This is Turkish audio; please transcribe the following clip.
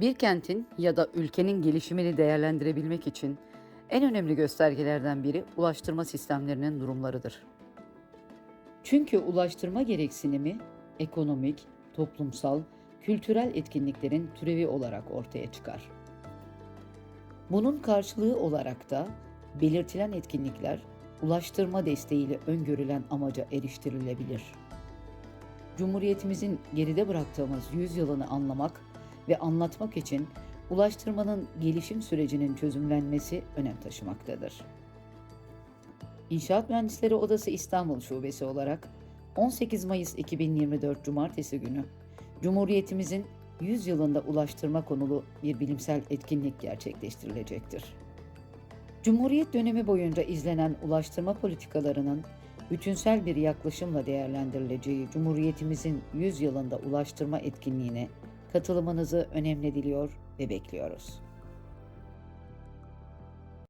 Bir kentin ya da ülkenin gelişimini değerlendirebilmek için en önemli göstergelerden biri ulaştırma sistemlerinin durumlarıdır. Çünkü ulaştırma gereksinimi ekonomik, toplumsal, kültürel etkinliklerin türevi olarak ortaya çıkar. Bunun karşılığı olarak da belirtilen etkinlikler ulaştırma desteğiyle öngörülen amaca eriştirilebilir. Cumhuriyetimizin geride bıraktığımız yüzyılını anlamak ve anlatmak için ulaştırmanın gelişim sürecinin çözümlenmesi önem taşımaktadır. İnşaat Mühendisleri Odası İstanbul Şubesi olarak 18 Mayıs 2024 Cumartesi günü Cumhuriyetimizin 100 yılında ulaştırma konulu bir bilimsel etkinlik gerçekleştirilecektir. Cumhuriyet dönemi boyunca izlenen ulaştırma politikalarının bütünsel bir yaklaşımla değerlendirileceği Cumhuriyetimizin 100 yılında ulaştırma etkinliğine katılımınızı önemli diliyor ve bekliyoruz.